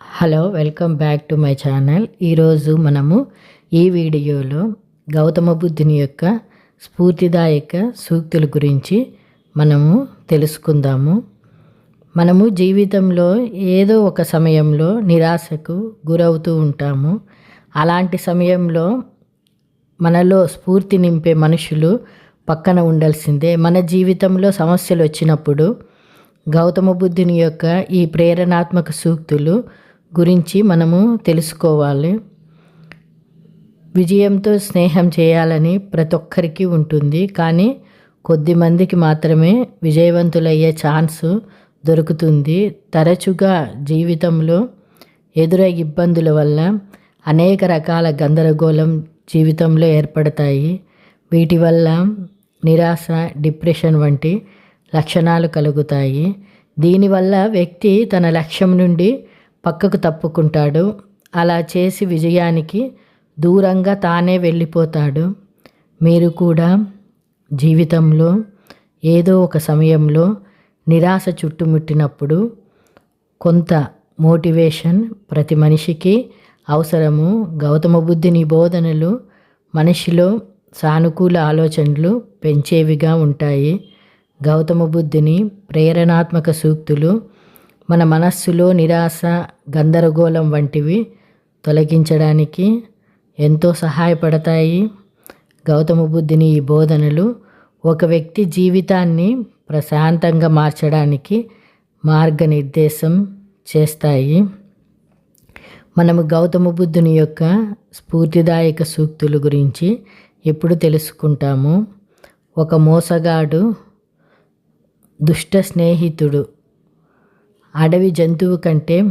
Hello welcome back to my channel. ఈరోజు మనము ఈ వీడియోలో గౌతమ బుద్ధుని యొక్క స్ఫూర్తిదాయక సూక్తుల గురించి మనము తెలుసుకుందాము. మనము జీవితంలో ఏదో ఒక సమయంలో నిరాశకు గురవుతూ ఉంటాము. అలాంటి సమయంలో మనలో స్ఫూర్తి నింపే మనుషులు పక్కన ఉండాల్సిందే. మన జీవితంలో సమస్యలు వచ్చినప్పుడు గౌతమ బుద్ధుని యొక్క ఈ ప్రేరణాత్మక సూక్తులు గురించి మనము తెలుసుకోవాలి. విజయంతో స్నేహం చేయాలని ప్రతి ఒక్కరికి ఉంటుంది. కానీ కొద్ది మందికి మాత్రమే విజయవంతులయ్యే ఛాన్స్ దొరుకుతుంది. తరచుగా జీవితంలో ఎదురయ్యే ఇబ్బందుల వల్ల అనేక రకాల గందరగోళం జీవితంలో ఏర్పడతాయి. వీటి వల్ల నిరాశ డిప్రెషన్ వంటి లక్షణాలు కలుగుతాయి. దీనివల్ల వ్యక్తి తన లక్ష్యం నుండి పక్కకు తప్పుకుంటాడు. అలా చేసి విజయానికి దూరంగా తానే వెళ్ళిపోతాడు. మీరు కూడా జీవితంలో ఏదో ఒక సమయంలో నిరాశ చుట్టుముట్టినప్పుడు కొంత మోటివేషన్ ప్రతి మనిషికి అవసరము. గౌతమ బుద్ధుని బోధనలు మనిషిలో సానుకూల ఆలోచనలు పెంచేవిగా ఉంటాయి. గౌతమ బుద్ధుని ప్రేరణాత్మక సూక్తులు మన మనస్సులో నిరాశ గందరగోళం వంటివి తొలగించడానికి ఎంతో సహాయపడతాయి. గౌతమ బుద్ధుని ఈ బోధనలు ఒక వ్యక్తి జీవితాన్ని ప్రశాంతంగా మార్చడానికి మార్గనిర్దేశం చేస్తాయి. మనము గౌతమ బుద్ధుని యొక్క స్ఫూర్తిదాయక సూక్తుల గురించి ఎప్పుడు తెలుసుకుంటాము? ఒక మోసగాడు దుష్ట స్నేహితుడు అడవి జంతువు కంటే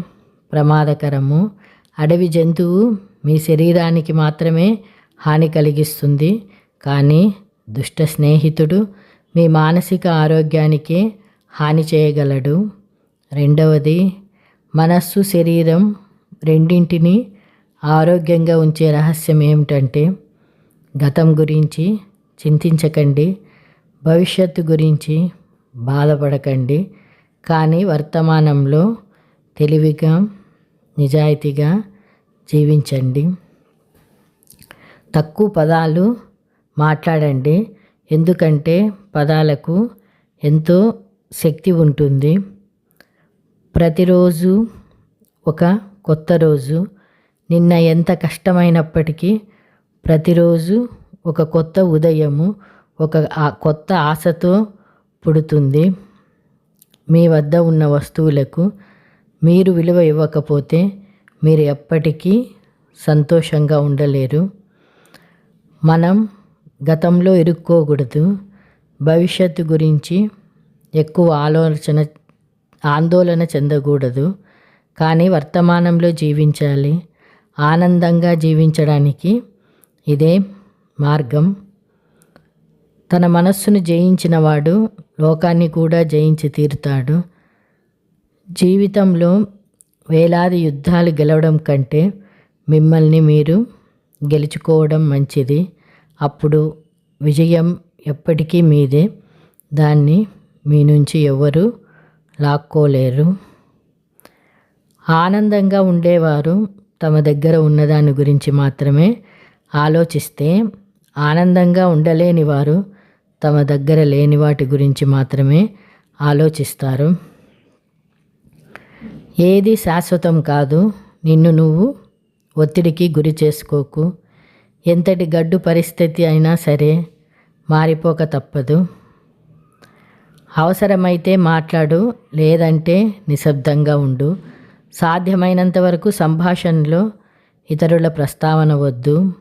ప్రమాదకరము. అడవి జంతువు మీ శరీరానికి మాత్రమే హాని కలిగిస్తుంది. కానీ దుష్ట స్నేహితుడు మీ మానసిక ఆరోగ్యానికి హాని చేయగలడు. రెండవది మనస్సు శరీరం రెండింటిని ఆరోగ్యంగా ఉంచే రహస్యం ఏమిటంటే గతం గురించి చింతించకండి భవిష్యత్తు గురించి బాధపడకండి. కానీ వర్తమానంలో తెలివిగా నిజాయితీగా జీవించండి. తక్కువ పదాలు మాట్లాడండి. ఎందుకంటే పదాలకు ఎంతో శక్తి ఉంటుంది. ప్రతిరోజు ఒక కొత్త రోజు. నిన్న ఎంత కష్టమైనప్పటికీ ప్రతిరోజు ఒక కొత్త ఉదయము ఒక కొత్త ఆశతో పుడుతుంది. మీ వద్ద ఉన్న వస్తువులకు మీరు విలువ ఇవ్వకపోతే మీరు ఎప్పటికీ సంతోషంగా ఉండలేరు. మనం గతంలో ఇరుక్కోకూడదు. భవిష్యత్తు గురించి ఎక్కువ ఆలోచన ఆందోళన చెందకూడదు. కానీ వర్తమానంలో జీవించాలి. ఆనందంగా జీవించడానికి ఇదే మార్గం. తన మనస్సును జయించినవాడు లోకాన్ని కూడా జయించి తీరుతాడు. జీవితంలో వేలాది యుద్ధాలు గెలవడం కంటే మిమ్మల్ని మీరు గెలుచుకోవడం మంచిది. అప్పుడు విజయం ఎప్పటికీ మీదే. దాన్ని మీ నుంచి ఎవరు లాక్కోలేరు. ఆనందంగా ఉండేవారు తమ దగ్గర ఉన్నదాని గురించి మాత్రమే ఆలోచిస్తే ఆనందంగా ఉండలేని వారు తమ దగ్గర లేని వాటి గురించి మాత్రమే ఆలోచిస్తారు. ఏది శాశ్వతం కాదు నిన్ను నువ్వు ఒత్తిడికి గురి చేసుకోకు. ఎంతటి గడ్డు పరిస్థితి అయినా సరే మారిపోక తప్పదు. అవసరమైతే మాట్లాడు లేదంటే నిశ్శబ్దంగా ఉండు. సాధ్యమైనంత వరకు సంభాషణలో ఇతరుల ప్రస్తావన వద్దు.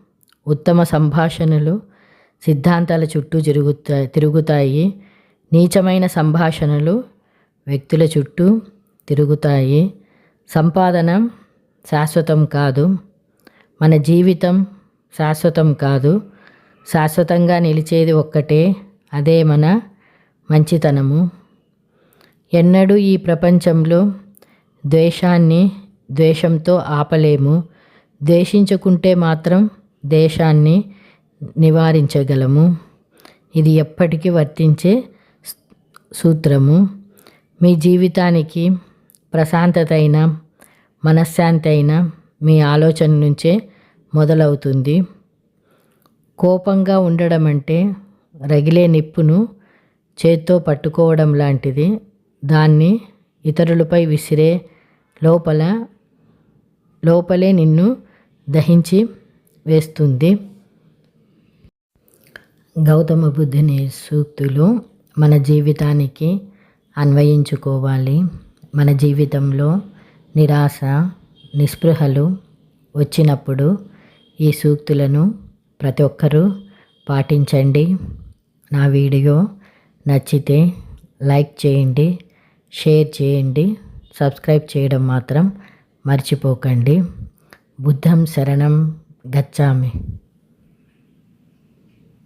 ఉత్తమ సంభాషణలు సిద్ధాంతాల చుట్టూ తిరుగుతా తిరుగుతాయి. నీచమైన సంభాషణలు వ్యక్తుల చుట్టూ తిరుగుతాయి. సంపాదన శాశ్వతం కాదు. మన జీవితం శాశ్వతం కాదు. శాశ్వతంగా నిలిచేది ఒక్కటే అదే మన మంచితనము. ఎన్నడూ ఈ ప్రపంచంలో ద్వేషాన్ని ద్వేషంతో ఆపలేము. ద్వేషించుకుంటే మాత్రం దేశాన్ని నివారించగలము. ఇది ఎప్పటికీ వర్తించే సూత్రము. మీ జీవితానికి ప్రశాంతత అయిన మనశ్శాంతి అయినా మీ ఆలోచన నుంచే మొదలవుతుంది. కోపంగా ఉండడం అంటే రగిలే నిప్పును చేత్తో పట్టుకోవడం లాంటిది. దాన్ని ఇతరులపై విసిరే లోపల లోపలే నిన్ను దహించి వేస్తుంది. గౌతమ బుద్ధుని సూక్తులు మన జీవితానికి అన్వయించుకోవాలి. మన జీవితంలో నిరాశ నిస్పృహలు వచ్చినప్పుడు ఈ సూక్తులను ప్రతి ఒక్కరూ పాటించండి. నా వీడియో నచ్చితే లైక్ చేయండి షేర్ చేయండి సబ్స్క్రైబ్ చేయడం మాత్రం మర్చిపోకండి. బుద్ధం శరణం గచ్చామి.